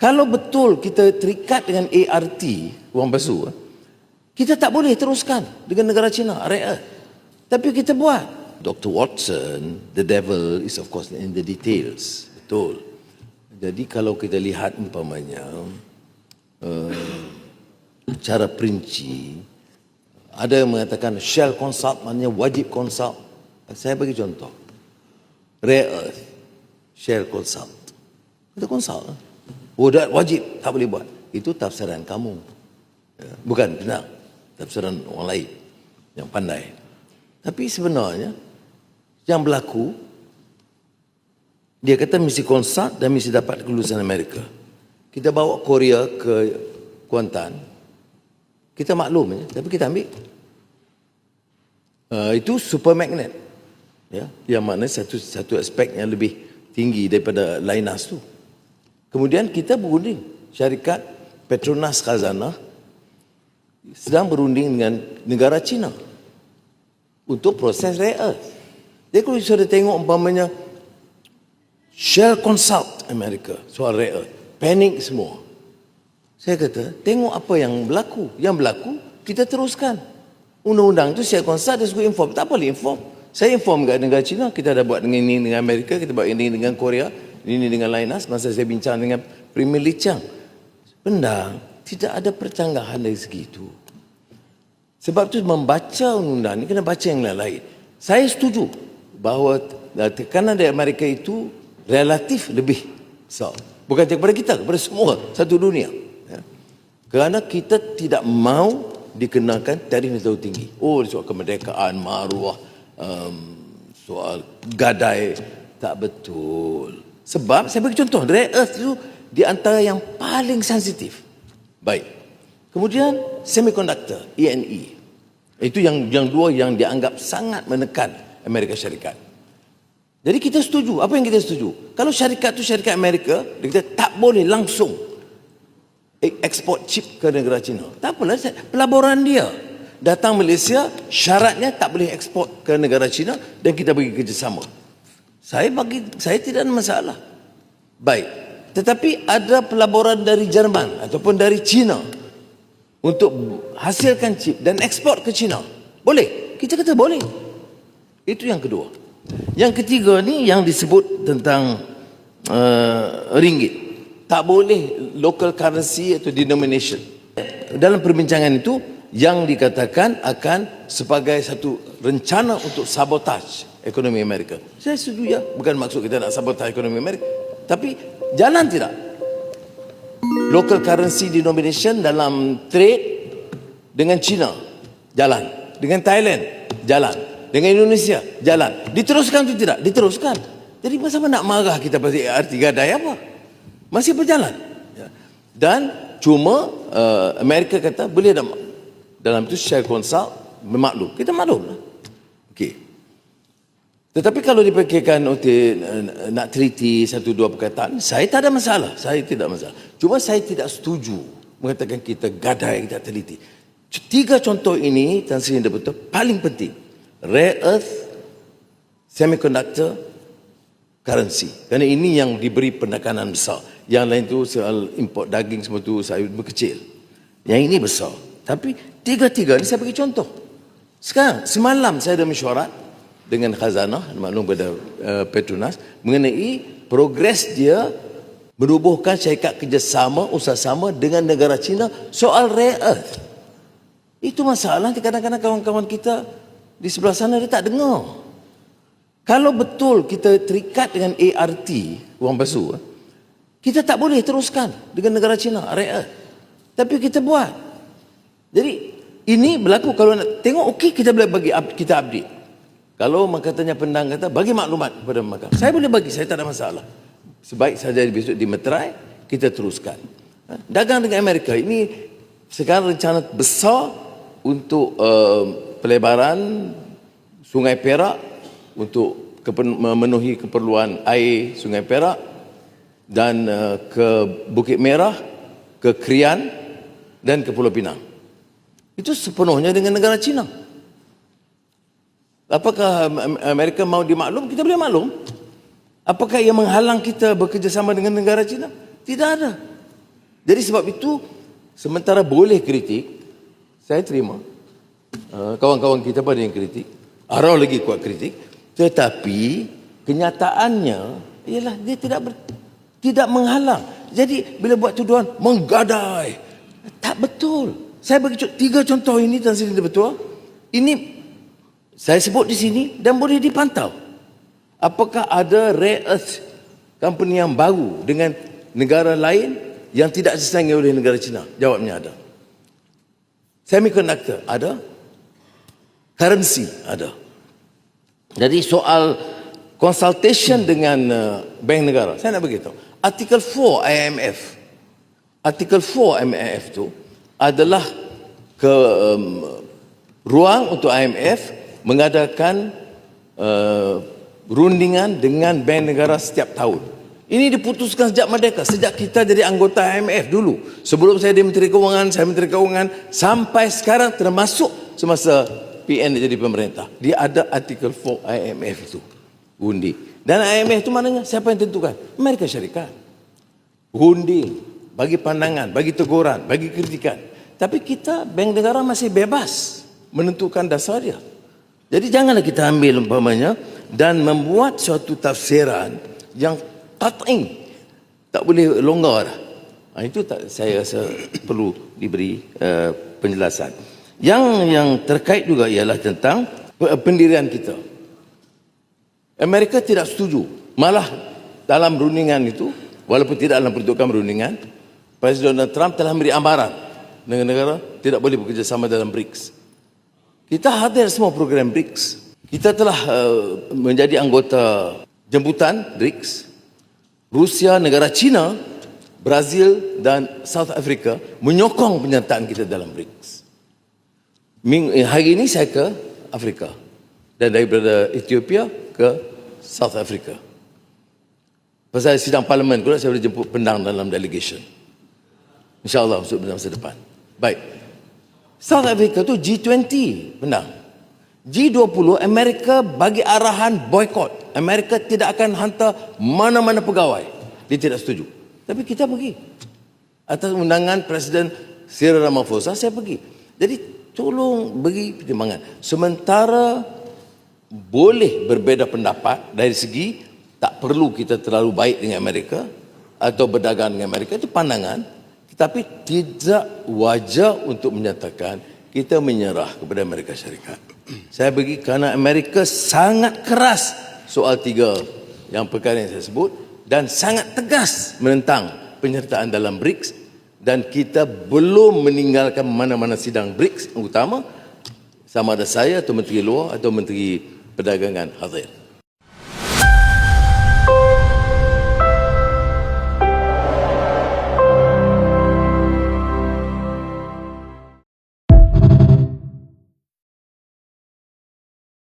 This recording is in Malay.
Kalau betul kita terikat dengan ART, wang palsu, eh, kita tak boleh teruskan dengan negara China, earth. Tapi kita buat. Dr. Watson, the devil is of course in the details. Betul. Jadi kalau kita lihat umpamanya uh, cara perinci, ada yang mengatakan shall consult maknanya wajib consult. Saya bagi contoh. Rare earth, shall consult. Kita consult. Oh, dah wajib, tak boleh buat. Itu tafsiran kamu. Ya, Bukan benar. Tafsiran orang lain yang pandai. Tapi sebenarnya yang berlaku dia kata mesti konsult dan mesti dapat kelulusan Amerika. Kita bawa Korea ke Kuantan. Kita maklum ya, tapi kita ambil. Uh, itu super magnet. Ya, yang mana satu satu aspek yang lebih tinggi daripada Lainas tu. Kemudian kita berunding syarikat Petronas Khazanah sedang berunding dengan negara China untuk proses rare earth. Jadi kalau sudah tengok umpamanya Shell consult Amerika soal rare earth. Panik semua. Saya kata, tengok apa yang berlaku. Yang berlaku, kita teruskan. Undang-undang tu saya consult, dia suka inform. Tak boleh inform. Saya inform kat negara China, kita dah buat dengan ini dengan Amerika, kita buat ini dengan Korea, ini dengan Lainas. Masa saya bincang dengan Premier Lee Chang. Benda, tidak ada percanggahan dari segi itu. Sebab tu membaca undang-undang ni kena baca yang lain-lain. Saya setuju bahawa tekanan dari Amerika itu relatif lebih besar. Bukan saja kepada kita, kepada semua satu dunia. Ya. Kerana kita tidak mau dikenakan tarif yang terlalu tinggi. Oh, soal kemerdekaan, maruah, um, soal gadai. Tak betul. Sebab, saya bagi contoh, rare earth itu di antara yang paling sensitif. Baik. Kemudian semiconductor, ENE. Itu yang yang dua yang dianggap sangat menekan Amerika Syarikat. Jadi kita setuju. Apa yang kita setuju? Kalau syarikat tu syarikat Amerika, kata tak boleh langsung ekspor chip ke negara China. Tak apalah, pelaburan dia. Datang Malaysia, syaratnya tak boleh ekspor ke negara China dan kita bagi kerjasama. Saya bagi saya tidak ada masalah. Baik. Tetapi ada pelaburan dari Jerman ataupun dari China untuk hasilkan chip dan ekspor ke China. Boleh. Kita kata boleh. Itu yang kedua. Yang ketiga ni yang disebut tentang uh, ringgit. Tak boleh local currency atau denomination. Dalam perbincangan itu yang dikatakan akan sebagai satu rencana untuk sabotaj ekonomi Amerika. Saya setuju ya, bukan maksud kita nak sabotaj ekonomi Amerika, tapi jalan tidak. Local currency denomination dalam trade dengan China jalan, dengan Thailand jalan, dengan Indonesia jalan. Diteruskan tu tidak? Diteruskan. Jadi masa nak marah kita pasti arti gadai apa? Masih berjalan. Ya. Dan cuma uh, Amerika kata boleh dalam dalam itu share consult bermaklum. Kita maklum. Okey. Tetapi kalau dipikirkan okay, nak treaty satu dua perkataan, saya tak ada masalah. Saya tidak masalah. Cuma saya tidak setuju mengatakan kita gadai, kita teliti. Tiga contoh ini, Tan Sri Indah betul, paling penting. Rare earth, semiconductor, currency. Kerana ini yang diberi penekanan besar. Yang lain tu soal import daging semua tu saya berkecil. Yang ini besar. Tapi tiga-tiga ni saya bagi contoh. Sekarang, semalam saya ada mesyuarat dengan khazanah, maklum pada uh, Petronas, mengenai progres dia menubuhkan syarikat kerjasama, usaha-sama dengan negara China soal rare earth. Itu masalah kadang-kadang kawan-kawan kita di sebelah sana dia tak dengar. Kalau betul kita terikat dengan ART, wang palsu, eh, kita tak boleh teruskan dengan negara China, rare earth. Tapi kita buat. Jadi ini berlaku kalau nak tengok okey kita boleh bagi kita update. Kalau makatanya pendang kata bagi maklumat kepada makam. Saya boleh bagi, saya tak ada masalah. Sebaik saja besok di Meterai kita teruskan. Ha? Dagang dengan Amerika ini sekarang rencana besar untuk uh, pelebaran Sungai Perak untuk memenuhi keperluan air Sungai Perak dan uh, ke Bukit Merah, ke Krian dan ke Pulau Pinang. Itu sepenuhnya dengan negara China. Apakah Amerika mau dimaklum? Kita boleh maklum. Apakah ia menghalang kita bekerjasama dengan negara China? Tidak ada. Jadi sebab itu sementara boleh kritik, saya terima. Uh, kawan-kawan kita pada yang kritik, arau lagi kuat kritik, tetapi kenyataannya ialah dia tidak ber, tidak menghalang. Jadi bila buat tuduhan menggadai, tak betul. Saya bagi tiga contoh ini Tan Sri betul. Ini saya sebut di sini dan boleh dipantau. Apakah ada rare earth company yang baru dengan negara lain yang tidak disaingi oleh negara China? Jawabnya ada. Semiconductor ada. Currency ada. Jadi soal consultation dengan uh, bank negara, saya nak beritahu. Artikel 4 IMF. Artikel 4 IMF tu adalah ke um, ruang untuk IMF mengadakan uh, rundingan dengan bank negara setiap tahun. Ini diputuskan sejak merdeka, sejak kita jadi anggota IMF dulu. Sebelum saya jadi Menteri Keuangan, saya Menteri Keuangan sampai sekarang termasuk semasa PN jadi pemerintah. Dia ada artikel 4 IMF itu. Undi. Dan IMF itu maknanya siapa yang tentukan? Amerika Syarikat. Undi. Bagi pandangan, bagi teguran, bagi kritikan. Tapi kita, bank negara masih bebas menentukan dasar dia. Jadi janganlah kita ambil umpamanya dan membuat suatu tafsiran yang qat'i. Tak boleh longgar. Ha, itu tak, saya rasa perlu diberi uh, penjelasan. Yang yang terkait juga ialah tentang uh, pendirian kita. Amerika tidak setuju. Malah dalam rundingan itu, walaupun tidak dalam peruntukan rundingan, Presiden Donald Trump telah memberi amaran negara-negara tidak boleh bekerjasama dalam BRICS. Kita hadir semua program BRICS. Kita telah uh, menjadi anggota jemputan BRICS. Rusia, negara China, Brazil dan South Africa menyokong penyertaan kita dalam BRICS. Eh, hari ini saya ke Afrika dan daripada Ethiopia ke South Africa. Pasal sidang parlimen pula saya boleh jemput pendang dalam delegation. InsyaAllah untuk masa depan. Baik. South Africa tu G20 pendang. G20 Amerika bagi arahan boykot. Amerika tidak akan hantar mana-mana pegawai. Dia tidak setuju. Tapi kita pergi. Atas undangan Presiden Cyril Ramaphosa saya pergi. Jadi tolong beri pertimbangan. Sementara boleh berbeza pendapat dari segi tak perlu kita terlalu baik dengan Amerika atau berdagang dengan Amerika itu pandangan tetapi tidak wajar untuk menyatakan kita menyerah kepada Amerika Syarikat. Saya bagi kerana Amerika sangat keras soal tiga yang perkara yang saya sebut dan sangat tegas menentang penyertaan dalam BRICS dan kita belum meninggalkan mana-mana sidang BRICS utama sama ada saya atau Menteri Luar atau Menteri Perdagangan hadir.